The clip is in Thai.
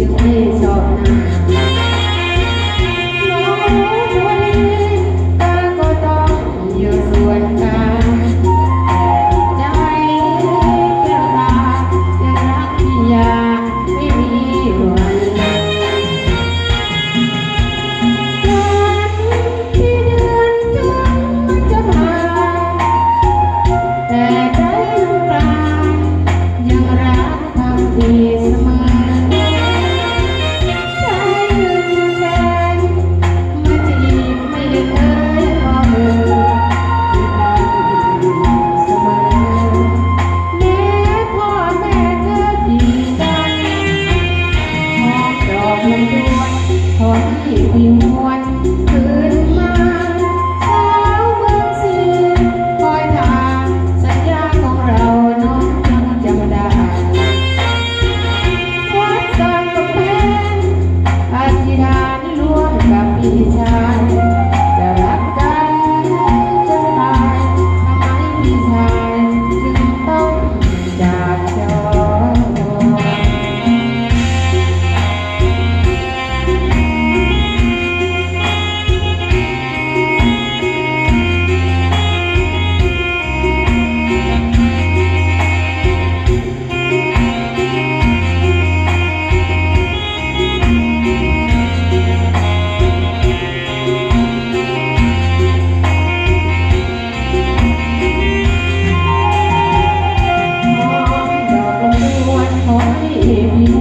ยังไม่ชบนะน้องรู้วันนี้ตาก็ต้องอยู่ส่วนกัน you.